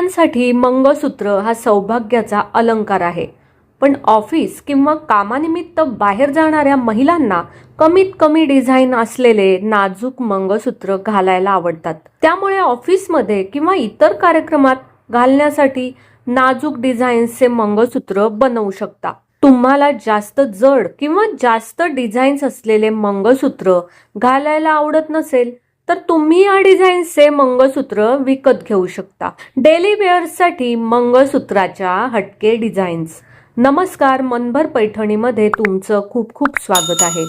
स्त्रियांसाठी मंगळसूत्र हा सौभाग्याचा अलंकार आहे. पण ऑफिस किंवा कामानिमित्त बाहेर जाणाऱ्या महिलांना कमीत कमी डिझाईन असलेले नाजूक मंगळसूत्र घालायला आवडतात. त्यामुळे ऑफिसमध्ये किंवा इतर कार्यक्रमात घालण्यासाठी नाजूक डिझाईन्सचे मंगळसूत्र बनवू शकता. तुम्हाला जास्त जड किंवा जास्त डिझाईन्स असलेले मंगळसूत्र घालायला आवडत नसेल तर तुम्ही या डिझाईन्सचे मंगळसूत्र विकत घेऊ शकता. डेली वेअर्ससाठी मंगळसूत्राच्या हटके डिझाईन्स. नमस्कार मनभर पैठणीमध्ये तुमचं खूप खूप स्वागत आहे.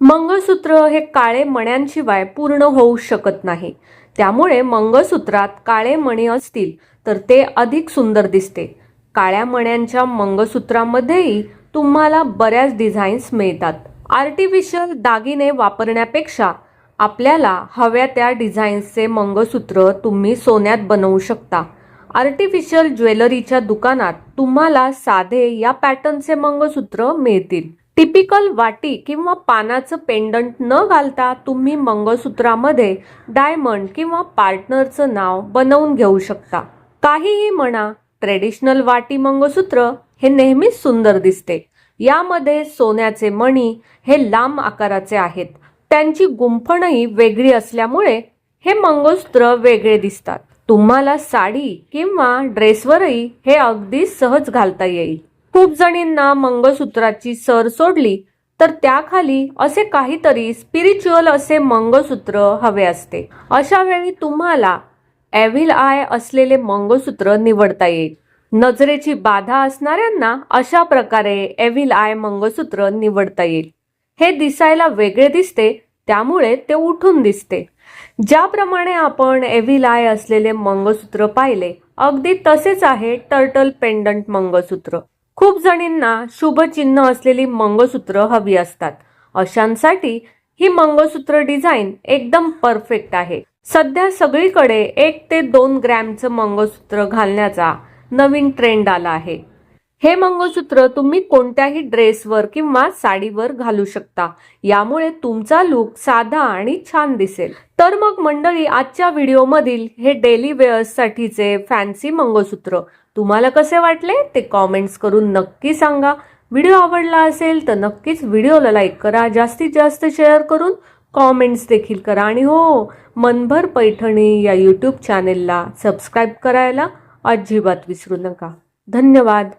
मंगळसूत्र हे काळे मण्यांशिवाय पूर्ण होऊ शकत नाही. त्यामुळे मंगळसूत्रात काळे मणी असतील तर ते अधिक सुंदर दिसते. काळ्या मण्यांच्या मंगळसूत्रामध्येही तुम्हाला बऱ्याच डिझाईन्स मिळतात. आर्टिफिशियल दागिने वापरण्यापेक्षा आपल्याला हव्या त्या डिझाईन्सचे मंगळसूत्र तुम्ही सोन्यात बनवू शकता. आर्टिफिशियल ज्वेलरीच्या दुकानात तुम्हाला साधे या पॅटर्नचे मंगळसूत्र मिळतील. टिपिकल वाटी किंवा पानाचं पेंडंट न घालता तुम्ही मंगळसूत्रामध्ये डायमंड किंवा पार्टनरचं नाव बनवून घेऊ शकता. काहीही म्हणा ट्रेडिशनल वाटी मंगळसूत्र हे नेहमीच सुंदर दिसते. यामध्ये सोन्याचे मणी हे लांब आकाराचे आहेत. त्यांची गुंफणही वेगळी असल्यामुळे हे मंगळसूत्र वेगळे दिसतात. तुम्हाला साडी किंवा ड्रेसवरही हे अगदी सहज घालता येईल. खूप जणींना मंगळसूत्राची सर सोडली तर त्याखाली असे काहीतरी स्पिरिच्युअल असे मंगळसूत्र हवे असते. अशा वेळी तुम्हाला एव्हिल आय असलेले मंगळसूत्र निवडता येईल. नजरेची बाधा असणाऱ्यांना अशा प्रकारे एव्हिल आय मंगळसूत्र निवडता येईल. हे दिसायला वेगळे दिसते त्यामुळे ते उठून दिसते. ज्याप्रमाणे आपण एव्हिलाय असलेले मंगळसूत्र पाहिले अगदी तसेच आहे टर्टल पेंडंट मंगळसूत्र खूप जणींना शुभचिन्ह असलेली मंगळसूत्र हवी असतात. अशांसाठी ही मंगळसूत्र डिझाईन एकदम परफेक्ट आहे. सध्या सगळीकडे एक ते दोन ग्रॅमचं मंगळसूत्र घालण्याचा नवीन ट्रेंड आला आहे. हे मंगळसूत्र तुम्ही कोणत्याही ड्रेसवर किंवा साडीवर घालू शकता. यामुळे तुमचा लुक साधा आणि छान दिसेल. तर मग मंडळी आजच्या व्हिडिओमधील हे डेली वेअर्ससाठीचे फॅन्सी मंगळसूत्र तुम्हाला कसे वाटले ते कॉमेंट्स करून नक्की सांगा. व्हिडिओ आवडला असेल तर नक्कीच व्हिडिओला लाईक करा जास्तीत जास्त शेअर करून कॉमेंट्स देखील करा. आणि हो मनभर पैठणी या यूट्यूब चॅनेलला सबस्क्राईब करायला अजिबात विसरू नका. धन्यवाद.